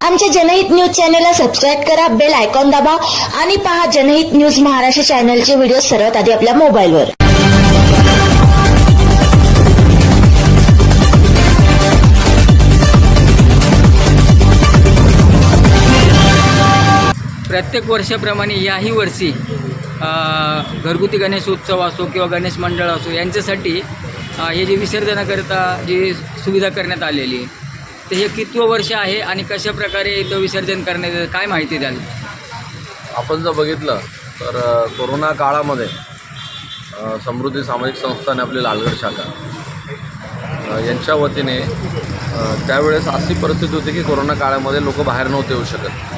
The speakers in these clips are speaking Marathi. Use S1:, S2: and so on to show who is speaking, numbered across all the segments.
S1: आमच्या जनहित न्यूज चॅनलला सबस्क्राईब करा बेल आयकॉन दाबा आणि पहा जनहित न्यूज महाराष्ट्र चॅनलचे व्हिडिओ सर्वात आधी आपल्या मोबाईलवर.
S2: प्रत्येक वर्षाप्रमाणे याही वर्षी घरगुती गणेश उत्सव असो किंवा गणेश मंडळ असो यांच्यासाठी हे जे विसर्जनाकरिता जी सुविधा करण्यात आलेली आहे तर हे कितवं वर्ष आहे आणि कशा प्रकारे इथं विसर्जन करण्यात येतं काय माहिती द्याल?
S3: आपण जर बघितलं तर अ, कोरोना काळामध्ये अ, समृद्धी सामाजिक संस्थाने आपली लालगड शाखा अ, यांच्या वतीने अ, त्यावेळेस अशी परिस्थिती होती की कोरोना काळामध्ये लोक बाहेर नव्हते येऊ शकत.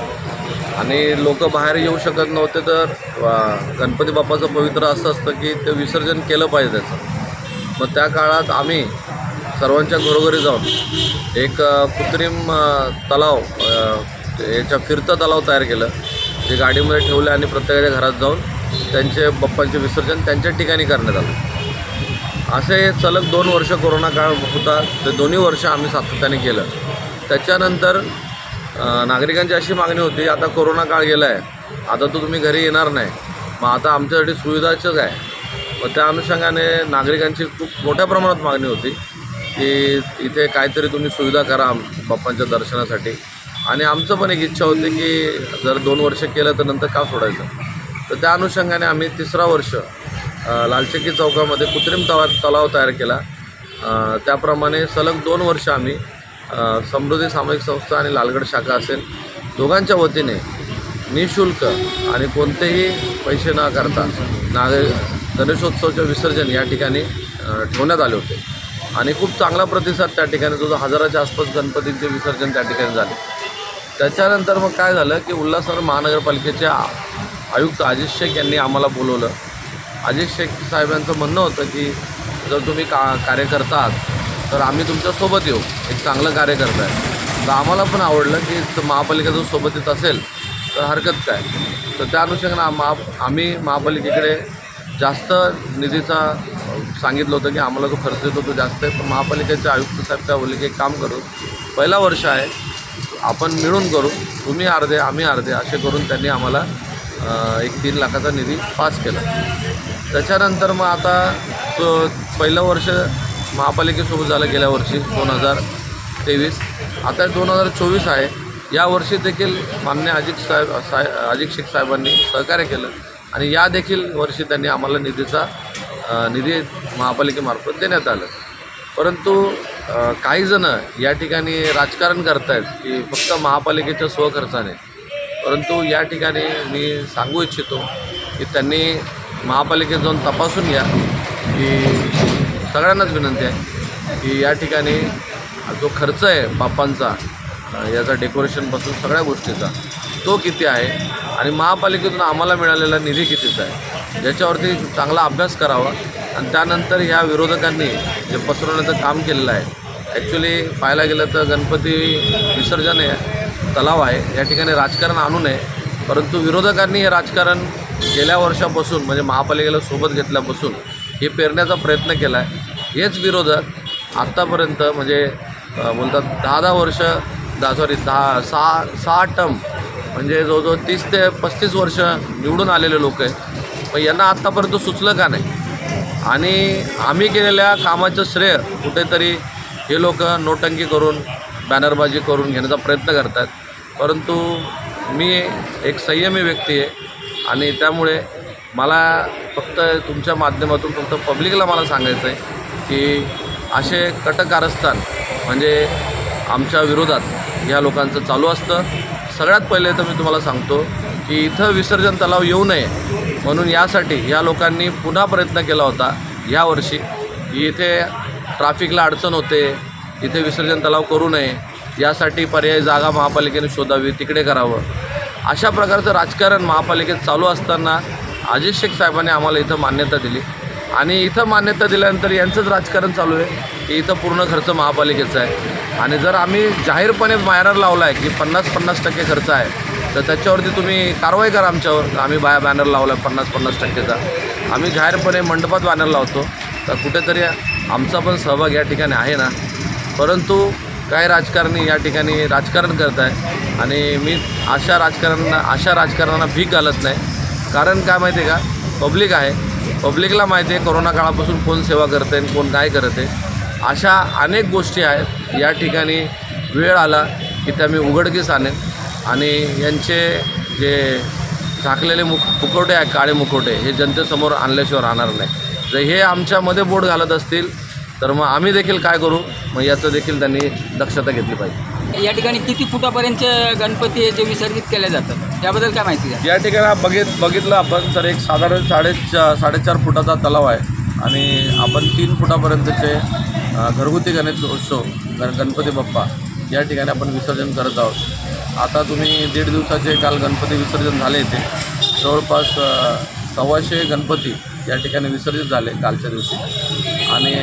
S3: आणि लोक बाहेर येऊ शकत नव्हते तर अ, गणपती बाप्पाचं पवित्र असं असतं की ते विसर्जन केलं पाहिजे त्याचं. मग त्या काळात आम्ही सर्वांच्या घरोघरी जाऊन एक कृत्रिम तलाव याच्या फिरतं तलाव तयार केलं. जे गाडीमध्ये ठेवलं आणि प्रत्येकाच्या घरात जाऊन त्यांचे बाप्पांचे विसर्जन त्यांच्या ठिकाणी करण्यात आलं. असे सलग दोन वर्ष कोरोना काळ होता. ते दोन्ही वर्ष आम्ही सातत्याने केलं. त्याच्यानंतर नागरिकांची अशी मागणी होती आता कोरोना काळ गेला आहे आता तो तुम्ही घरी येणार नाही. मग आता आमच्यासाठी सुविधाचंच आहे. मग त्या अनुषंगाने नागरिकांची खूप मोठ्या प्रमाणात मागणी होती. की इथे काहीतरी तुम्ही सुविधा करा आम- बाप्पांच्या दर्शनासाठी. आणि आमचं पण एक इच्छा होती की जर दोन वर्ष केलं तर नंतर का सोडायचं? तर त्या अनुषंगाने आम्ही तिसरा वर्ष अ, लालचक्की चौकामध्ये कृत्रिम तवा तलाव तयार केला. त्याप्रमाणे सलग दोन वर्ष आम्ही समृद्धी सामाजिक संस्था आणि लालगड शाखा असेल दोघांच्या वतीने निशुल्क आणि कोणतेही पैसे न करता नाग गणेशोत्सवाचे विसर्जन या ठिकाणी ठेवण्यात आले होते. आणि खूप चांगला प्रतिसाद त्या ठिकाणी जो हजाराच्या आसपास गणपतींचे विसर्जन त्या ठिकाणी झाले. त्याच्यानंतर मग काय झालं की उल्हासनगर महानगरपालिकेचे आयुक्त अजित शेख यांनी आम्हाला बोलवलं. अजित शेख साहेबांचं म्हणणं होतं की जर तुम्ही का कार्य करतात तर आम्ही तुमच्यासोबत येऊ. एक चांगलं कार्य करताय तर आम्हाला पण आवडलं की महापालिका जर सोबत येत असेल तर हरकत काय? तर त्या अनुषंगानं महा आम्ही महापालिकेकडे जास्त निधीचा सांगितलं होतं की आम्हाला जो खर्च येतो तो जास्त आहे. पण महापालिकेचे आयुक्त साहेब काय बोलले की एक काम करू. पहिला वर्ष आहे. आपण मिळून करू. तुम्ही अर्धे आम्ही अर्धे असे करून त्यांनी आम्हाला एक तीन लाखाचा निधी पास केला. त्याच्यानंतर मग आता तो पहिलं वर्ष महापालिकेसोबत झालं गेल्या वर्षी दोन हजार तेवीस. आता दोन हजार चोवीस आहे. यावर्षी देखील मान्य अजित साहेब साहेब अजित शेख साहेबांनी सहकार्य केलं. आणि या देखील वर्षी त्यांनी आम्हाला निधीचा निधी महापालिकेमार्फत देण्यात आलं. परंतु काहीजणं या ठिकाणी राजकारण करतायत की फक्त महापालिकेच्या स्वखर्चाने. परंतु या ठिकाणी मी सांगू इच्छितो की त्यांनी महापालिकेत जाऊन तपासून घ्या की सगळ्यांनाच विनंती आहे की या ठिकाणी जो खर्च आहे बाप्पांचा याचा डेकोरेशनपासून सगळ्या गोष्टीचा तो किती आहे? आणि महापालिकेतून आम्हाला मिळालेला निधी कितीचा आहे? ज्याच्यावरती चांगला अभ्यास करावा. आणि त्यानंतर ह्या विरोधकांनी जे पसरवण्याचं काम केलेलं आहे ॲक्च्युली पाहायला गेलं तर गणपती विसर्जन आहे तलाव आहे. या ठिकाणी राजकारण आणू नये. परंतु विरोधकांनी हे राजकारण गेल्या वर्षापासून म्हणजे महापालिकेला सोबत घेतल्यापासून हे पेरण्याचा प्रयत्न केला आहे हेच विरोधक आत्तापर्यंत म्हणजे बोलतात दहा दहा वर्ष दहा सॉरी दहा सहा सहा टम म्हणजे जवळजवळ तीस ते पस्तीस वर्ष निवडून आलेले लोक आहे पण यांना आत्तापर्यंत सुचलं का नाही? आणि आम्ही केलेल्या कामाचं श्रेय कुठेतरी हे लोक नोटंकी करून बॅनरबाजी करून घेण्याचा प्रयत्न करतात. परंतु मी एक संयमी व्यक्ती आहे आणि त्यामुळे मला फक्त तुमच्या माध्यमातून फक्त पब्लिकला मला सांगायचं आहे की असे कटकारस्थान म्हणजे आमच्या विरोधात या लोकांचं चालू असतं. सगळ्यात पहिले तर मी तुम्हाला सांगतो की इथं विसर्जन तलाव येऊ नये म्हणून यासाठी या लोकांनी पुन्हा प्रयत्न केला होता यावर्षी की इथे ट्राफिकला अडचण होते इथे विसर्जन तलाव करू नये यासाठी पर्यायी जागा महापालिकेने शोधावी तिकडे करावं. अशा प्रकारचं राजकारण महापालिकेत चालू असताना अजित शेख साहेबांनी आम्हाला इथं मान्यता दिली. आणि इथं मान्यता दिल्यानंतर यांचंच राजकारण चालू आहे. इथं पूर्ण खर्च महापालिकेचा आहे. आणि जर आम्ही जाहीरपणे बॅनर लावला आहे की पन्नास पन्नास टक्के खर्च आहे तर त्याच्यावरती तुम्ही कारवाई करा आमच्यावर. आम्ही बाया बॅनर लावला आहे पन्नास पन्नास टक्केचा. आम्ही जाहीरपणे मंडपात बॅनर लावतो. तर कुठेतरी आमचा पण सहभाग या ठिकाणी आहे ना. परंतु काही राजकारणी या ठिकाणी राजकारण करत आहे आणि मी अशा राजकारण्यांना अशा राजकारणांना भीक घालत नाही. कारण काय माहिती आहे का? पब्लिक आहे. पब्लिकला माहिती आहे कोरोना काळापासून कोण सेवा करते आणि कोण काय करत. आहे अशा अनेक गोष्टी आहेत. या ठिकाणी वेळ आला की त्या मी उघडकीस आणेन. आणि यांचे जे झाकलेले मुख मुखवटे आहेत काळे मुखवटे हे जनतेसमोर आणल्याशिवाय राहणार नाही. जर हे आमच्यामध्ये बोट घालत असतील तर मग आम्ही देखील काय करू? मग याचं देखील त्यांनी दक्षता घेतली पाहिजे.
S2: या ठिकाणी किती फुटापर्यंतचे गणपती जे विसर्जित केले जातात याबद्दल काय माहिती द्या?
S3: या ठिकाणी बघित बघितलं आपण तर एक साधारण साडे साडेचार फुटाचा तलाव आहे. आणि आपण तीन फुटापर्यंतचे घरगुती गणेशोत्सव गण गणपती बाप्पा या ठिकाणी आपण विसर्जन करत आहोत. आता तुम्ही दीड दिवसाचे काल गणपती विसर्जन झाले इथे. जवळपास सव्वाशे गणपती या ठिकाणी विसर्जित झाले कालच्या दिवशी. आणि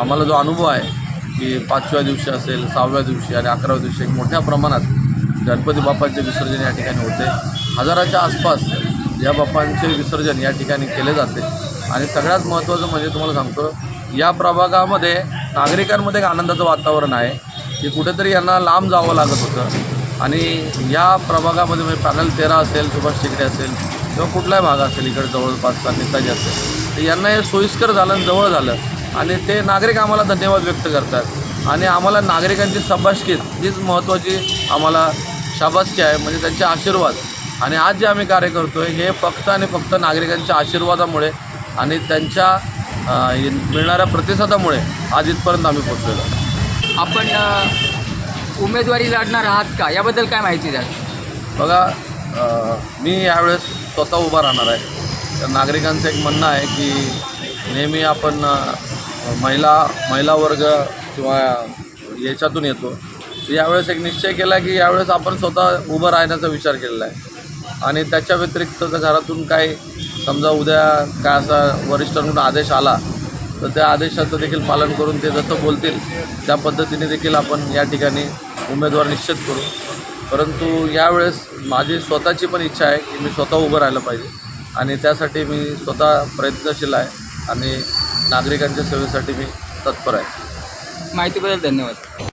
S3: आम्हाला जो अनुभव आहे की पाचव्या दिवशी असेल सहाव्या दिवशी आणि अकराव्या दिवशी एक मोठ्या प्रमाणात गणपती बाप्पांचे विसर्जन या ठिकाणी होते. हजाराच्या आसपास या बाप्पांचे विसर्जन या ठिकाणी केले जाते. आणि सगळ्यात महत्त्वाचं म्हणजे तुम्हाला सांगतो या प्रभागामध्ये नागरिकांमध्ये एक आनंदाचं वातावरण आहे की कुठेतरी यांना लांब जावं लागत होतं. आणि या प्रभागामध्ये म्हणजे पॅनल तेरा असेल सुभाष टिकडे असेल किंवा कुठलाही भाग असेल इकडे जवळपासचा नेताजी असेल तर यांना हे सोयीस्कर झालं आणि जवळ झालं. आणि ते नागरिक आम्हाला धन्यवाद व्यक्त करतात. आणि आम्हाला नागरिकांची सबाशकीत हीच महत्त्वाची आम्हाला शाबासकी आहे म्हणजे त्यांचे आशीर्वाद. आणि आज जे आम्ही कार्य करतो आहे हे फक्त आणि फक्त नागरिकांच्या आशीर्वादामुळे आणि त्यांच्या मिळणाऱ्या प्रतिसादामुळे आज इथपर्यंत आम्ही पोचलेलो आहोत.
S2: आपण अ, उमेदवारी लढणार आहात का? याबद्दल काय माहिती द्या
S3: बघा अ, मी यावेळेस स्वतः उभा राहणार आहे. तर नागरिकांचं एक म्हणणं आहे की नेहमी आपण अ, महिला महिला वर्ग किंवा याच्यातून येतो. यावेळेस एक निश्चय केला की यावेळेस आपण स्वतः उभं राहण्याचा विचार केलेला आहे. आणि त्याच्या व्यतिरिक्त जर घरातून काय समजा उद्या काय असा वरिष्ठांकडून आदेश आला तर त्या आदेशाचं देखील पालन करून ते जसं बोलतील त्या पद्धतीने देखील आपण या ठिकाणी उमेदवार निश्चित करू. परंतु यावेळेस माझी स्वतःची पण इच्छा आहे की मी स्वतः उभं राहिलं पाहिजे आणि त्यासाठी मी स्वतः प्रयत्नशील आहे आणि नागरिकांच्या सेवेसाठी मी तत्पर आहे.
S2: माहितीबद्दल धन्यवाद.